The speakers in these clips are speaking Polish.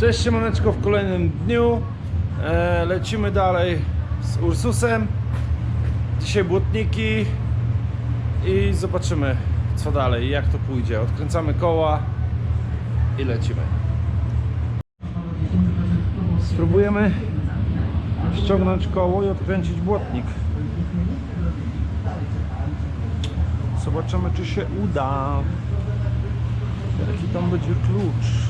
Cześć siemaneczko w kolejnym dniu. E, Lecimy dalej z Ursusem. Dzisiaj błotniki I zobaczymy co dalej, jak to pójdzie. Odkręcamy koła I lecimy. Spróbujemy ściągnąć koło i odkręcić błotnik. Zobaczymy czy się uda. Jaki tam będzie klucz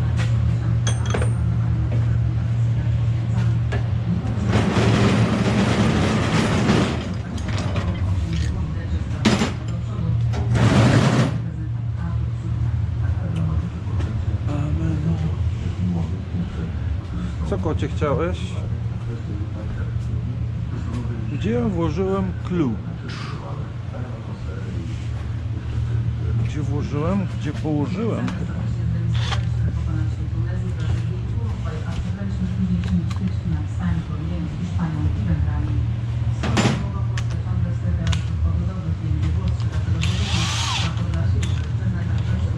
kocie chciałeś? Gdzie ja włożyłem klucz? Gdzie włożyłem? Gdzie położyłem?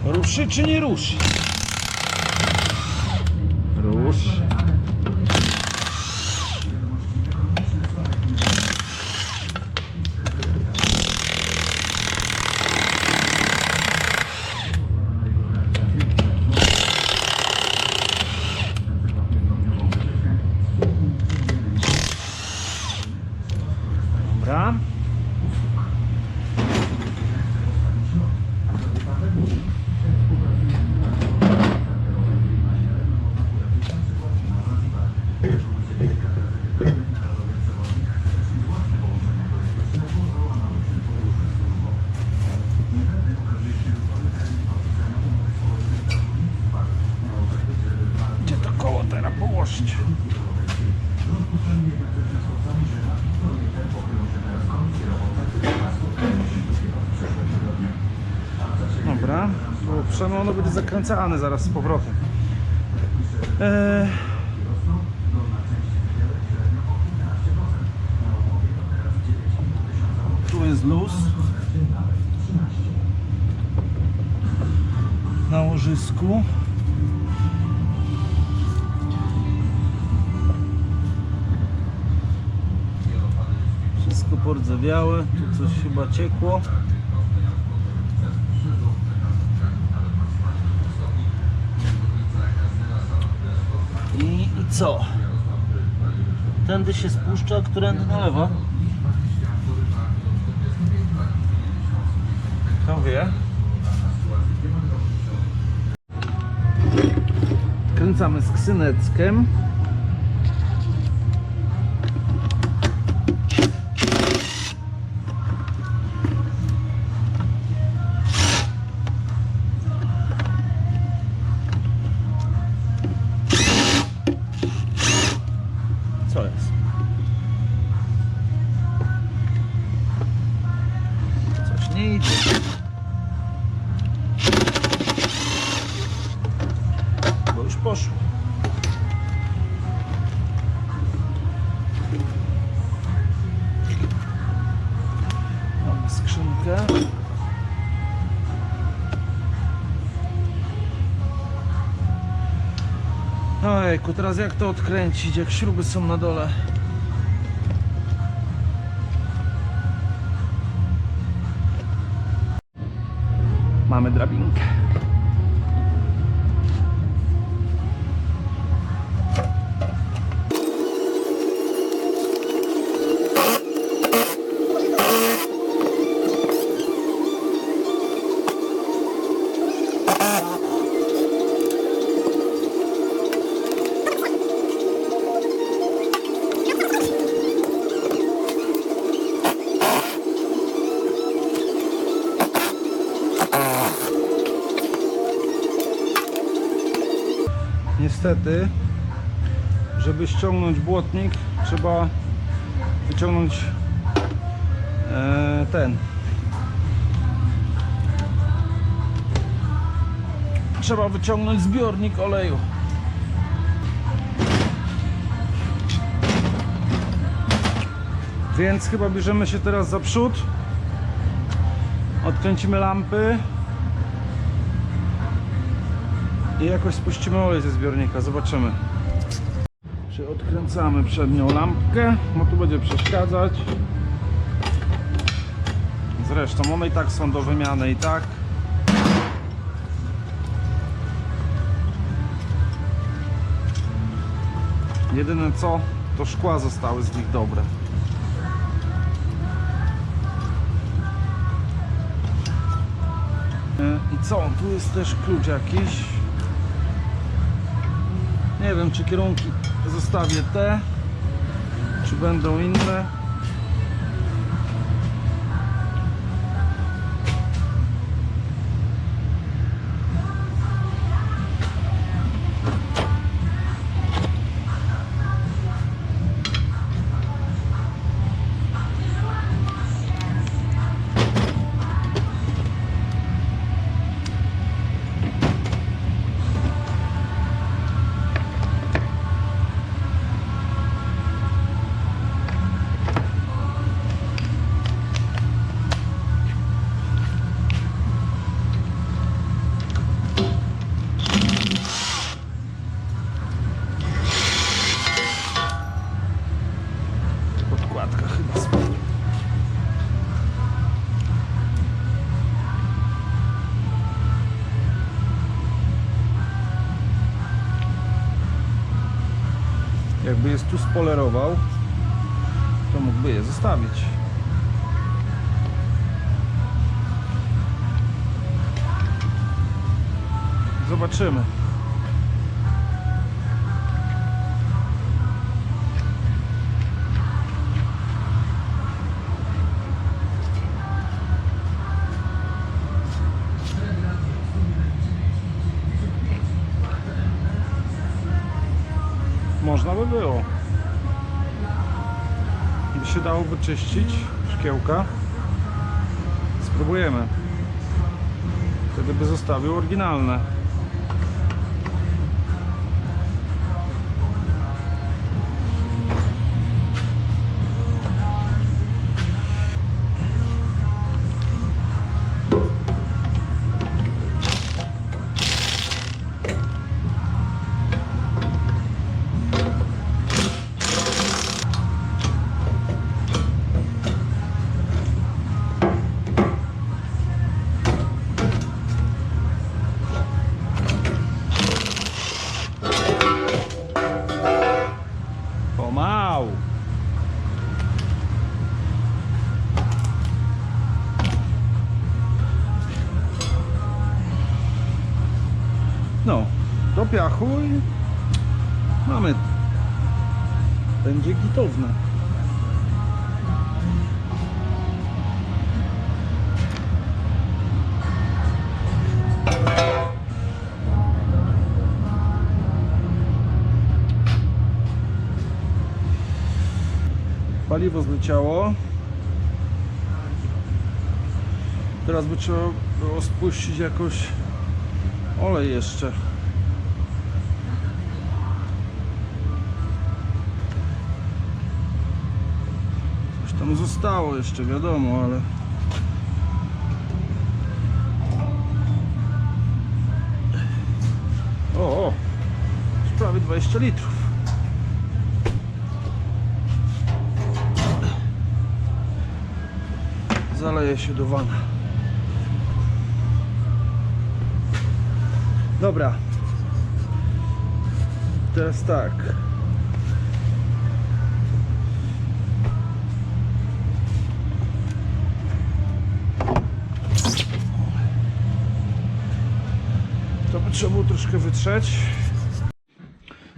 Ruszy czy nie ruszy? Rusz. Dobra. Gdzie to koło teraz położyć? Dobra, bo przemo ono będzie zakręcane zaraz z powrotem. Eee... Tu jest luz. Na łożysku. Wszystko pordzewiałe, tu coś chyba ciekło. I, I co? Tędy się spuszcza, którędy na lewo? Kto wie? Kręcamy z ksyneckiem. Ojku, teraz jak to odkręcić, jak śruby są na dole? Mamy drabinkę. niestety żeby ściągnąć błotnik trzeba wyciągnąć e, ten. Trzeba wyciągnąć zbiornik oleju. Więc chyba bierzemy się teraz za przód. Odkręcimy lampy. I jakoś spuścimy olej ze zbiornika, zobaczymy. Czy odkręcamy przednią lampkę, bo tu będzie przeszkadzać. Zresztą one i tak są do wymiany i tak. Jedyne co, to szkła zostały z nich dobre. E, I co? Tu jest też klucz jakiś. Nie wiem, czy kierunki zostawię te, czy będą inne. By było. By się dało wyczyścić szkiełka. Spróbujemy. Wtedy by zostawił oryginalne. I mamy. Będzie gitowne. Paliwo zleciało. Teraz by trzeba było spuścić jakoś olej jeszcze. Zostało jeszcze, wiadomo, ale... O, o! Prawie 20 litrów. Zaleje się do wana. Dobra. Teraz tak. Trzeba było troszkę wytrzeć.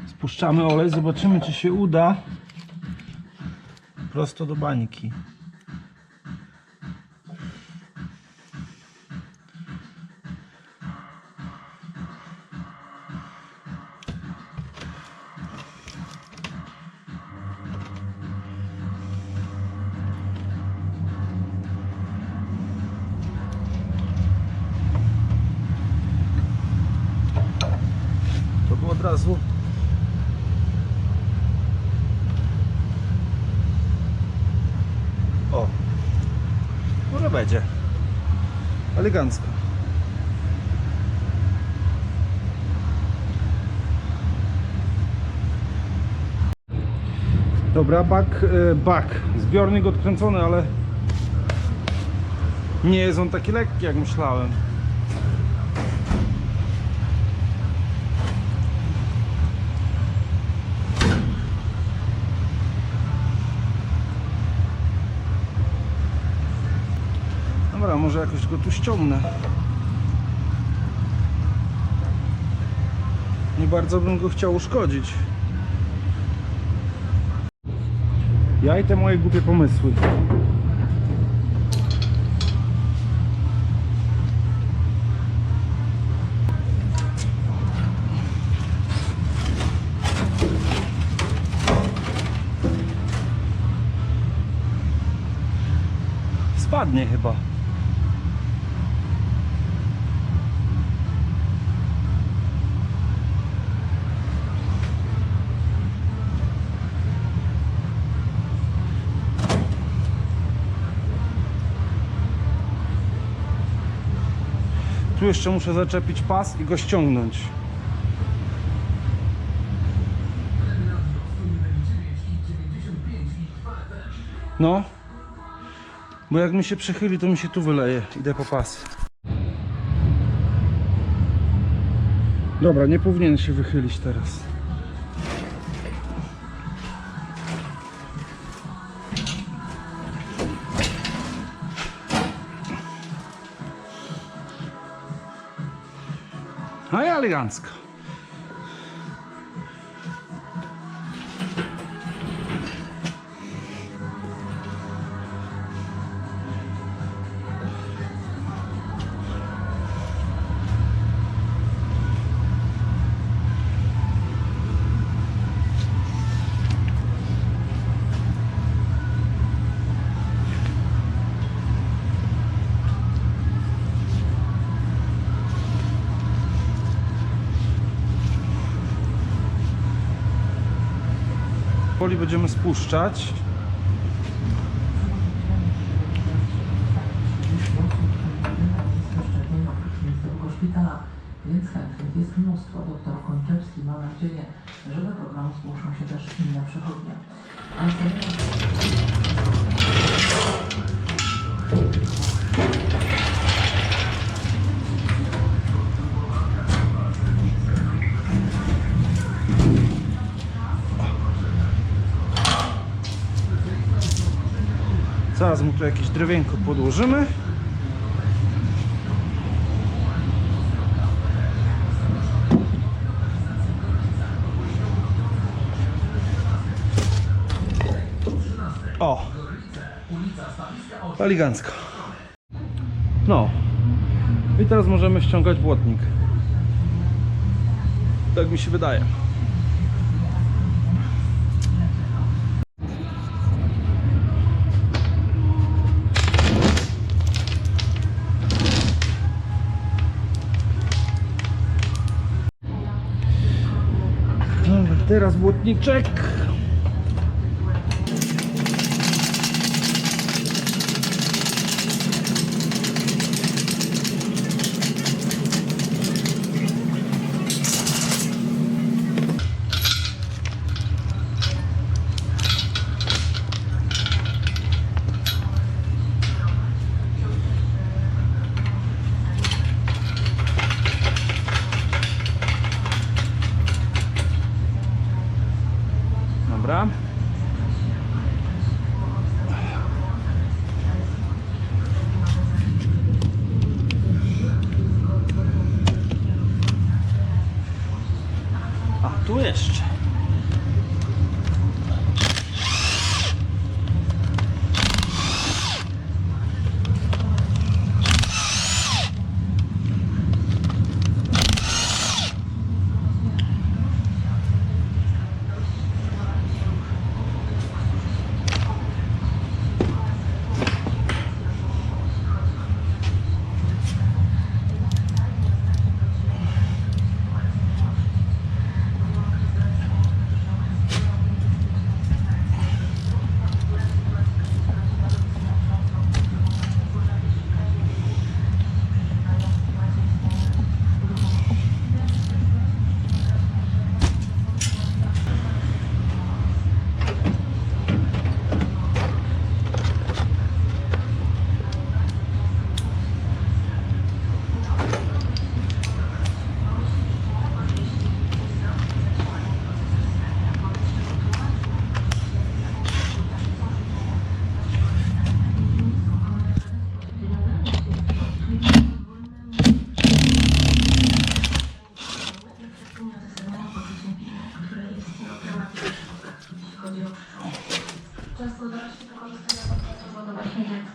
Spuszczamy olej, zobaczymy czy się uda. Prosto do bańki. Dobra, bak, e, bak. Zbiornik odkręcony, ale nie jest on taki lekki jak myślałem. Dobra, może jakoś go tu ściągnę. Nie bardzo bym go chciał uszkodzić. Ja i te moje głupie pomysły. Spadnie chyba. Jeszcze muszę zaczepić pas i go ściągnąć. No. Bo jak mi się przechyli, to mi się tu wyleje. Idę po pas. Dobra, nie powinien się wychylić teraz. Elegancko. Powoli będziemy spuszczać. więc chętnych jest mnóstwo. Doktor Kończewski ma nadzieję, że do programu zgłoszą się też inne przechodnie. Tu jakieś drewienko podłożymy. O! Elegancko. No. I teraz możemy ściągać błotnik. Tak mi się wydaje. Teraz błotniczek. Dobra. A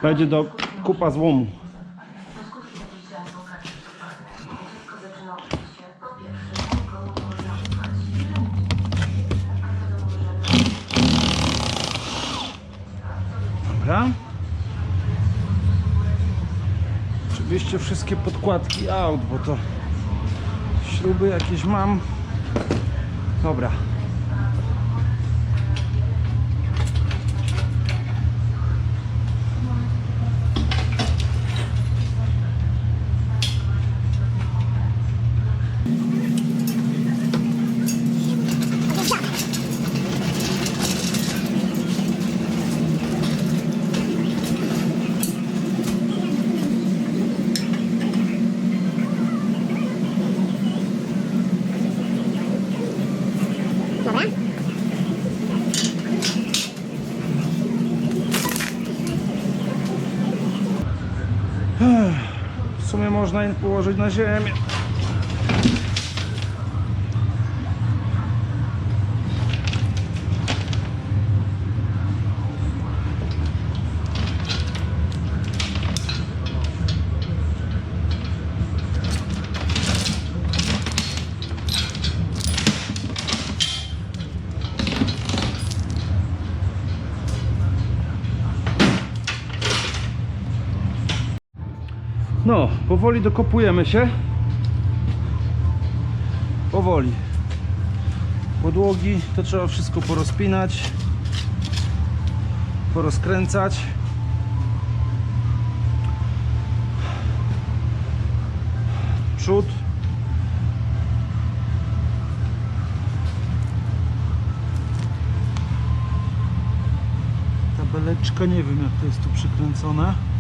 Będzie do kupa złomu. Dobra. Oczywiście wszystkie podkładki aut, bo to śruby jakieś mam. Dobra. W sumie można je położyć na ziemię. Powoli dokopujemy się. Powoli. Podłogi to trzeba wszystko porozpinać, porozkręcać. Przód. Tabeleczka, nie wiem jak to jest tu przykręcone.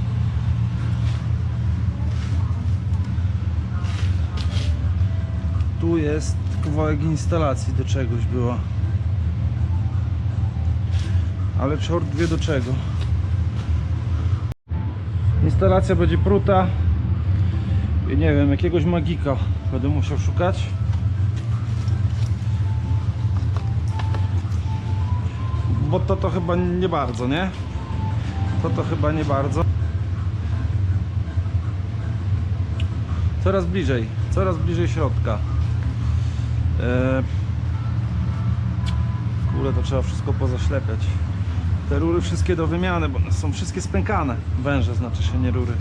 Jest kawałek instalacji do czegoś była. Ale czort wie do czego. Instalacja będzie pruta. I nie wiem, jakiegoś magika będę musiał szukać. Bo to to chyba nie bardzo, nie? To to chyba nie bardzo. Coraz bliżej, coraz bliżej środka. Eee, Kurde, to trzeba wszystko pozaślepiać. Te rury wszystkie do wymiany, bo są wszystkie spękane. Węże znaczy się, nie rury.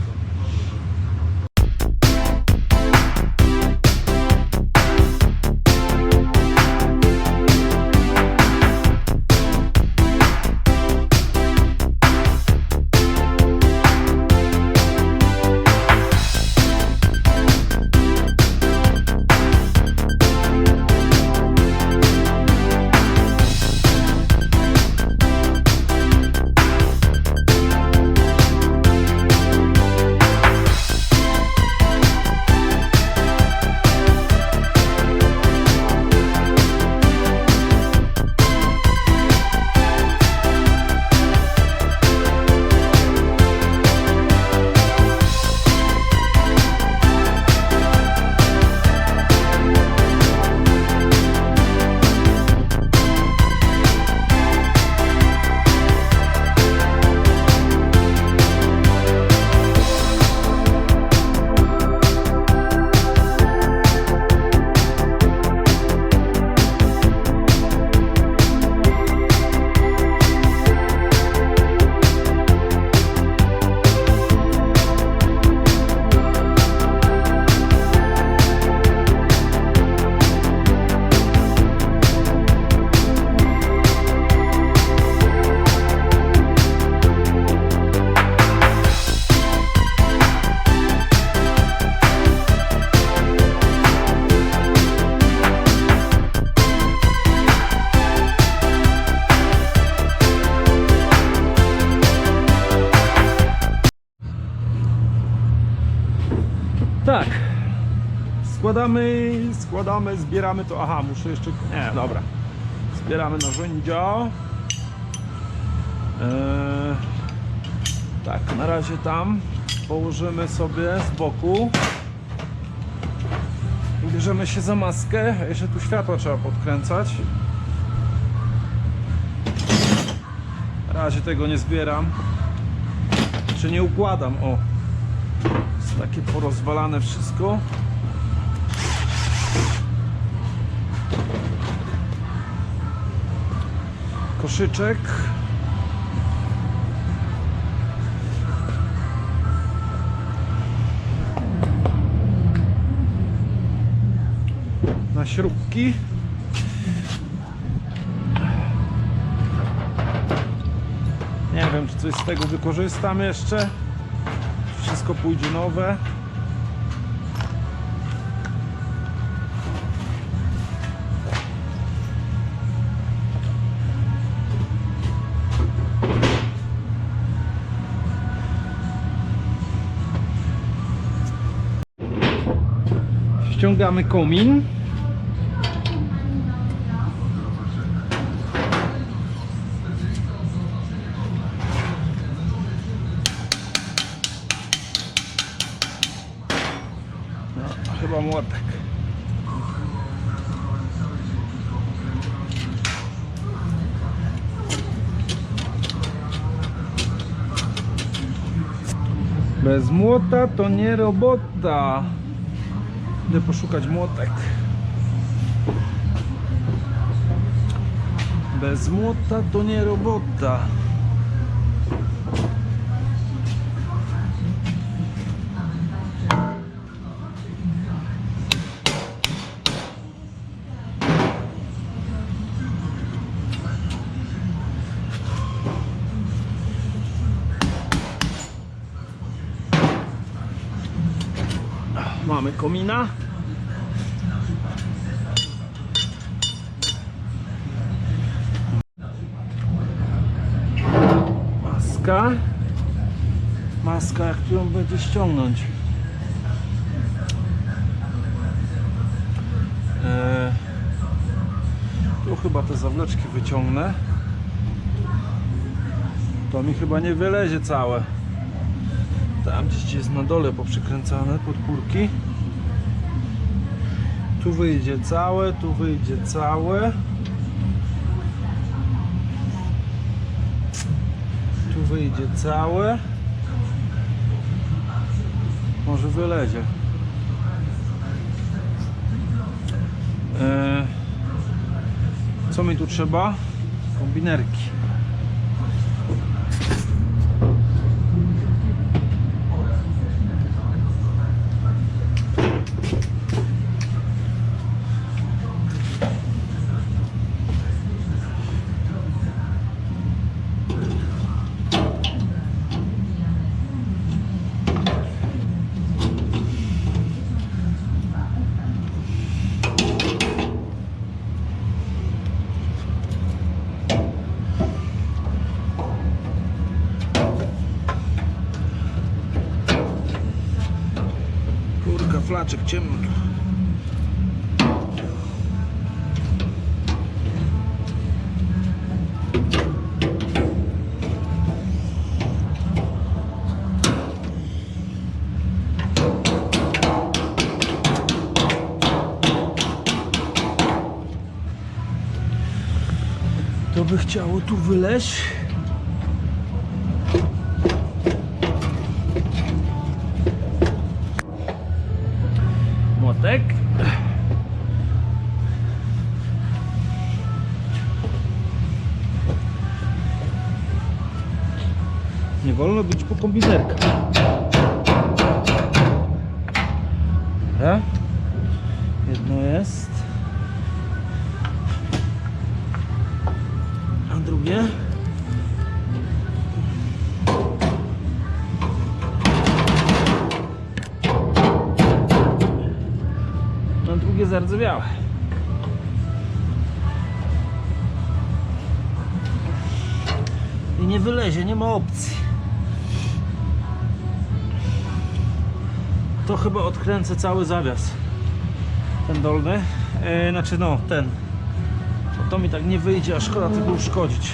Składamy, składamy, zbieramy to. Aha, muszę jeszcze. Nie, dobra. Zbieramy narzędzia. Eee, tak, na razie tam położymy sobie z boku. Bierzemy się za maskę. Jeszcze tu światła trzeba podkręcać. Na razie tego nie zbieram. Jeszcze nie układam, o. Jest takie porozwalane wszystko. Koszyczek. Na śrubki. Nie wiem, czy coś z tego wykorzystam jeszcze. Wszystko pójdzie nowe. Ściągamy komin. No, chyba młotek. Bez młota to nie robota. Idę poszukać młotek. Bez młota to nie robota. Mamy komina. Maska. Maska, ją będzie ściągnąć. Eee, tu chyba te zawleczki wyciągnę. To mi chyba nie wylezie całe. Tam gdzieś jest na dole poprzykręcane podpórki. Tu wyjdzie całe, tu wyjdzie całe. Wyjdzie całe. Może wylezie. Eee, co mi tu trzeba? Kombinerki. Flaczek ciemny. To by chciało tu wyleźć. Po kombinerkach. Dobra. Jedno jest. A drugie? No drugie zardzewiałe. I nie wylezie, nie ma opcji. To odkręcę cały zawias. Ten dolny. E, znaczy no, ten. Bo to mi tak nie wyjdzie, a szkoda tego uszkodzić.